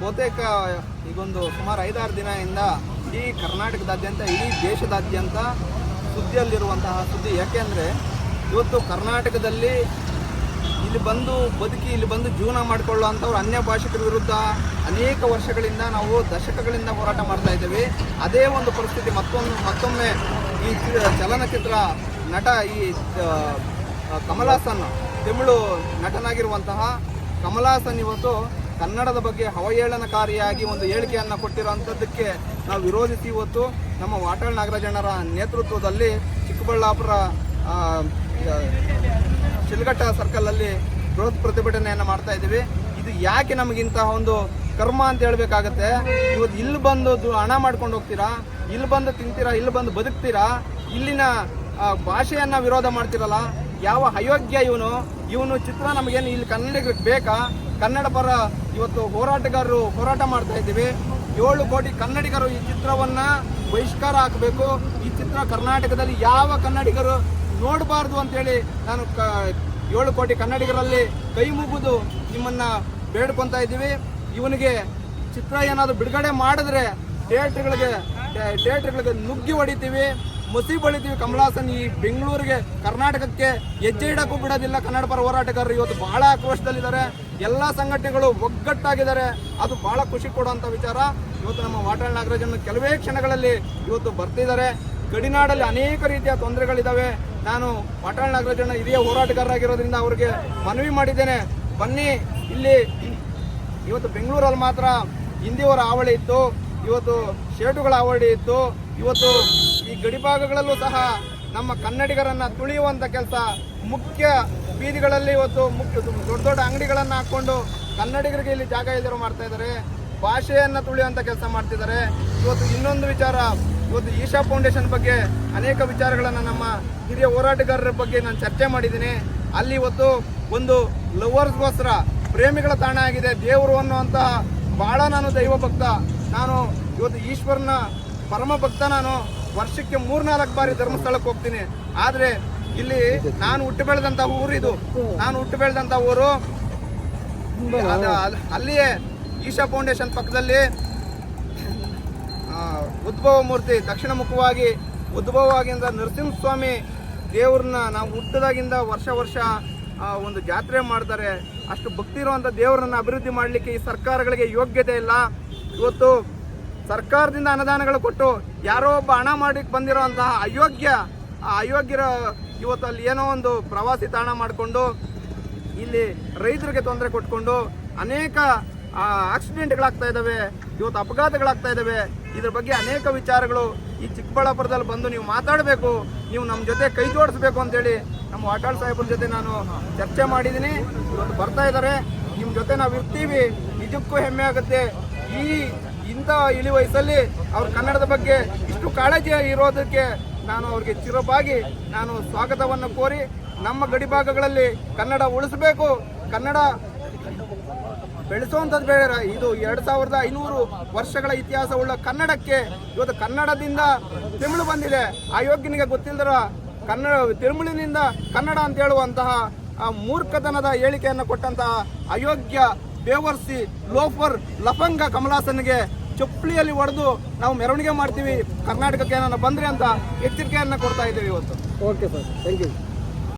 ಬಹುತೇಕ ಈಗೊಂದು ಸುಮಾರು ಐದಾರು ದಿನದಿಂದ ಇಡೀ ಕರ್ನಾಟಕದಾದ್ಯಂತ, ಇಡೀ ದೇಶದಾದ್ಯಂತ ಸುದ್ದಿಯಲ್ಲಿರುವಂತಹ ಸುದ್ದಿ. ಯಾಕೆಂದರೆ ಇವತ್ತು ಕರ್ನಾಟಕದಲ್ಲಿ ಇಲ್ಲಿ ಬಂದು ಬದುಕಿ, ಇಲ್ಲಿ ಬಂದು ಜೀವನ ಮಾಡಿಕೊಳ್ಳುವಂಥವ್ರು ಅನ್ಯ ಭಾಷಿಕರ ವಿರುದ್ಧ ಅನೇಕ ವರ್ಷಗಳಿಂದ ನಾವು ದಶಕಗಳಿಂದ ಹೋರಾಟ ಮಾಡ್ತಾ ಇದ್ದೇವೆ. ಅದೇ ಒಂದು ಪರಿಸ್ಥಿತಿ ಮತ್ತೊಂದು ಮತ್ತೊಮ್ಮೆ ಈ ಚಲನಚಿತ್ರ ನಟ ಈ ಕಮಲಾಸನ್, ತಮಿಳು ನಟನಾಗಿರುವಂತಹ ಕಮಲಾಸನ್ ಇವತ್ತು ಕನ್ನಡದ ಬಗ್ಗೆ ಅವಹೇಳನಕಾರಿಯಾಗಿ ಒಂದು ಹೇಳಿಕೆಯನ್ನು ಕೊಟ್ಟಿರುವಂಥದ್ದಕ್ಕೆ ನಾವು ವಿರೋಧಿಸಿ ಇವತ್ತು ನಮ್ಮ ವಾಟಾಳ್ ನಾಗರಾಜಣ್ಣರ ನೇತೃತ್ವದಲ್ಲಿ ಚಿಕ್ಕಬಳ್ಳಾಪುರ ಚಿಲ್ಗಟ್ಟ ಸರ್ಕಲಲ್ಲಿ ಬೃಹತ್ ಪ್ರತಿಭಟನೆಯನ್ನು ಮಾಡ್ತಾ ಇದ್ದೀವಿ. ಇದು ಯಾಕೆ ನಮಗಿಂತಹ ಒಂದು ಕರ್ಮ ಅಂತ ಹೇಳ್ಬೇಕಾಗತ್ತೆ? ಇವತ್ತು ಇಲ್ಲಿ ಬಂದು ಹಣ ಮಾಡ್ಕೊಂಡು ಹೋಗ್ತೀರಾ? ಇಲ್ಲಿ ಬಂದು ತಿಂತೀರಾ? ಇಲ್ಲಿ ಬಂದು ಬದುಕ್ತೀರಾ? ಇಲ್ಲಿನ ಭಾಷೆಯನ್ನು ವಿರೋಧ ಮಾಡ್ತಿರಲ್ಲ? ಯಾವ ಅಯೋಗ್ಯ ಇವನು? ಇವನು ಚಿತ್ರ ನಮಗೇನು ಇಲ್ಲಿ ಕನ್ನಡಿಗರಿಗೆ ಬೇಕಾ? ಕನ್ನಡ ಪರ ಇವತ್ತು ಹೋರಾಟಗಾರರು ಹೋರಾಟ ಮಾಡ್ತಾ ಇದ್ದೀವಿ. ಏಳು ಕೋಟಿ ಕನ್ನಡಿಗರು ಈ ಚಿತ್ರವನ್ನ ಬಹಿಷ್ಕಾರ ಹಾಕಬೇಕು. ಈ ಚಿತ್ರ ಕರ್ನಾಟಕದಲ್ಲಿ ಯಾವ ಕನ್ನಡಿಗರು ನೋಡಬಾರ್ದು ಅಂತೇಳಿ ನಾನು ಕ, ಏಳು ಕೋಟಿ ಕನ್ನಡಿಗರಲ್ಲಿ ಕೈ ಮುಗಿದು ನಿಮ್ಮನ್ನ ಬೇಡ್ಕೊತಾ ಇದ್ದೀವಿ. ಇವನಿಗೆ ಚಿತ್ರ ಏನಾದರೂ ಬಿಡುಗಡೆ ಮಾಡಿದ್ರೆ ಥಿಯೇಟ್ರ್ಗಳಿಗೆ ಥಿಯೇಟ್ರ್ಗಳಿಗೆ ನುಗ್ಗಿ ಹೊಡಿತೀವಿ. ಮಸಿ ಬಳಿತೀವಿ ಕಮಲಾಸನ್ ಈ ಬೆಂಗಳೂರಿಗೆ, ಕರ್ನಾಟಕಕ್ಕೆ ಹೆಜ್ಜೆ ಇಡಕ್ಕೂ ಬಿಡೋದಿಲ್ಲ ಕನ್ನಡ ಪರ ಹೋರಾಟಗಾರರು. ಇವತ್ತು ಬಹಳ ಆಕ್ರೋಶದಲ್ಲಿದ್ದಾರೆ. ಎಲ್ಲ ಸಂಘಟನೆಗಳು ಒಗ್ಗಟ್ಟಾಗಿದ್ದಾರೆ. ಅದು ಬಹಳ ಖುಷಿ ಕೊಡುವಂಥ ವಿಚಾರ. ಇವತ್ತು ನಮ್ಮ ವಾಟಾಳ್ ನಾಗರಾಜನ್ನು ಕೆಲವೇ ಕ್ಷಣಗಳಲ್ಲಿ ಇವತ್ತು ಬರ್ತಿದ್ದಾರೆ. ಗಡಿನಾಡಲ್ಲಿ ಅನೇಕ ರೀತಿಯ ತೊಂದರೆಗಳಿದ್ದಾವೆ ನಾನು ವಾಟಾಳ್ ನಾಗರಾಜನ ಹಿರಿಯ ಹೋರಾಟಗಾರರಾಗಿರೋದ್ರಿಂದ ಅವರಿಗೆ ಮನವಿ ಮಾಡಿದ್ದೇನೆ. ಬನ್ನಿ, ಇಲ್ಲಿ ಇವತ್ತು ಬೆಂಗಳೂರಲ್ಲಿ ಮಾತ್ರ ಹಿಂದಿಯವರ ಹಾವಳಿ ಇತ್ತು. ಇವತ್ತು ಶೇಟುಗಳ ಹಾವಳಿ ಇತ್ತು. ಇವತ್ತು ಈ ಗಡಿಭಾಗಗಳಲ್ಲೂ ಸಹ ನಮ್ಮ ಕನ್ನಡಿಗರನ್ನು ತುಳಿಯುವಂಥ ಕೆಲಸ ಮುಖ್ಯ ಬೀದಿಗಳಲ್ಲಿ ಇವತ್ತು ಮುಖ್ಯ ದೊಡ್ಡ ದೊಡ್ಡ ಅಂಗಡಿಗಳನ್ನ ಹಾಕ್ಕೊಂಡು ಕನ್ನಡಿಗರಿಗೆ ಇಲ್ಲಿ ಜಾಗ ಇಲ್ಲದಿರೋ ಮಾಡ್ತಾ ಇದ್ದಾರೆ. ಭಾಷೆಯನ್ನು ತುಳಿಯುವಂಥ ಕೆಲಸ ಮಾಡ್ತಿದ್ದಾರೆ. ಇವತ್ತು ಇನ್ನೊಂದು ವಿಚಾರ, ಇವತ್ತು ಈಶಾ ಫೌಂಡೇಶನ್ ಬಗ್ಗೆ ಅನೇಕ ವಿಚಾರಗಳನ್ನು ನಮ್ಮ ಹಿರಿಯ ಹೋರಾಟಗಾರರ ಬಗ್ಗೆ ನಾನು ಚರ್ಚೆ ಮಾಡಿದ್ದೀನಿ. ಅಲ್ಲಿ ಇವತ್ತು ಒಂದು ಲವರ್ಸ್ಗೋಸ್ಕರ ಪ್ರೇಮಿಗಳ ತಾಣ ಆಗಿದೆ. ದೇವರು ಅನ್ನುವಂತಹ ಭಾಳ ನಾನು ದೈವ ಭಕ್ತ. ನಾನು ಇವತ್ತು ಈಶ್ವರನ ಪರಮ ಭಕ್ತ ನಾನು. ವರ್ಷಕ್ಕೆ ಮೂರ್ನಾಲ್ಕು ಬಾರಿ ಧರ್ಮಸ್ಥಳಕ್ಕೆ ಹೋಗ್ತೀನಿ. ಆದರೆ ಇಲ್ಲಿ ನಾನು ಹುಟ್ಟು ಊರು ಇದು ನಾನು ಹುಟ್ಟು ಬೆಳೆದಂಥ ಊರು. ಅಲ್ಲಿಯೇ ಈಶಾ ಫೌಂಡೇಶನ್ ಪಕ್ಕದಲ್ಲಿ ಉದ್ಭವ ಮೂರ್ತಿ ದಕ್ಷಿಣ ಮುಖವಾಗಿ ಉದ್ಭವವಾಗಿಂದ ನರಸಿಂಹಸ್ವಾಮಿ ದೇವ್ರನ್ನ ನಾವು ಹುಟ್ಟದಾಗಿಂದ ವರ್ಷ ವರ್ಷ ಒಂದು ಜಾತ್ರೆ ಮಾಡ್ತಾರೆ. ಅಷ್ಟು ಭಕ್ತಿ ಇರುವಂಥ ದೇವರನ್ನು ಅಭಿವೃದ್ಧಿ ಮಾಡಲಿಕ್ಕೆ ಈ ಸರ್ಕಾರಗಳಿಗೆ ಯೋಗ್ಯತೆ ಇಲ್ಲ. ಇವತ್ತು ಸರ್ಕಾರದಿಂದ ಅನುದಾನಗಳು ಕೊಟ್ಟು ಯಾರೋ ಒಬ್ಬ ಹಣ ಮಾಡಲಿಕ್ಕೆ ಬಂದಿರೋ ಅಂತಹ ಅಯೋಗ್ಯ ಆ ಅಯೋಗ್ಯರ ಇವತ್ತು ಅಲ್ಲಿ ಏನೋ ಒಂದು ಪ್ರವಾಸಿ ತಾಣ ಮಾಡಿಕೊಂಡು ಇಲ್ಲಿ ರೈತರಿಗೆ ತೊಂದರೆ ಕೊಟ್ಕೊಂಡು ಅನೇಕ ಆಕ್ಸಿಡೆಂಟ್ಗಳಾಗ್ತಾ ಇದ್ದಾವೆ ಇವತ್ತು ಅಪಘಾತಗಳಾಗ್ತಾ ಇದ್ದಾವೆ ಇದ್ರ ಬಗ್ಗೆ ಅನೇಕ ವಿಚಾರಗಳು ಈ ಚಿಕ್ಕಬಳ್ಳಾಪುರದಲ್ಲಿ ಬಂದು ನೀವು ಮಾತಾಡಬೇಕು. ನೀವು ನಮ್ಮ ಜೊತೆ ಕೈ ಜೋಡಿಸ್ಬೇಕು ಅಂತೇಳಿ ನಮ್ಮ ವಾಟಾಳ್ ಸಾಹೇಬ್ರ ಜೊತೆ ನಾನು ಚರ್ಚೆ ಮಾಡಿದ್ದೀನಿ. ಇವತ್ತು ಬರ್ತಾ ಇದ್ದಾರೆ ನಿಮ್ಮ ಜೊತೆ ನಾವು ಇರ್ತೀವಿ. ನಿಜಕ್ಕೂ ಹೆಮ್ಮೆ ಆಗುತ್ತೆ. ಈ, ಇಂಥ ಇಳಿ ವಯಸ್ಸಲ್ಲಿ ಅವ್ರ ಕನ್ನಡದ ಬಗ್ಗೆ ಇಷ್ಟು ಕಾಳಜಿ ಇರೋದಕ್ಕೆ ನಾನು ಅವ್ರಿಗೆ ಚಿರಪಾಗಿ ನಾನು ಸ್ವಾಗತವನ್ನು ಕೋರಿ ನಮ್ಮ ಗಡಿಭಾಗಗಳಲ್ಲಿ ಕನ್ನಡ ಉಳಿಸಬೇಕು. ಕನ್ನಡ ಬೆಳೆಸುವಂಥದ್ದು ಬೇಡ ಇದು ಎರಡು ಸಾವಿರದ ಐನೂರು ವರ್ಷಗಳ ಇತಿಹಾಸವುಳ್ಳ ಕನ್ನಡಕ್ಕೆ ಇವತ್ತು ಕನ್ನಡದಿಂದ ತಿಮಿಳು ಬಂದಿದೆ. ಅಯೋಗ್ಯನಿಗೆ ಗೊತ್ತಿಲ್ಲದರ ಕನ್ನಡ ತಿರುಮಳಿನಿಂದ ಕನ್ನಡ ಅಂತ ಹೇಳುವಂತಹ ಆ ಮೂರ್ಖತನದ ಹೇಳಿಕೆಯನ್ನು ಕೊಟ್ಟಂತಹ ಅಯೋಗ್ಯ ಬೇವರ್ಸಿ ಲೋಫರ್ ಲಫಂಗ ಕಮಲಾಸನ್ಗೆ ಚಪ್ಪಲಿಯಲ್ಲಿ ಹೊಡೆದು ನಾವು ಮೆರವಣಿಗೆ ಮಾಡ್ತೀವಿ. ಕರ್ನಾಟಕಕ್ಕೆ ಏನಾರ ಬಂದ್ರೆ ಅಂತ ಎಚ್ಚರಿಕೆಯನ್ನು ಕೊಡ್ತಾ ಇದ್ದೀವಿ ಇವತ್ತು. Okay sir thank you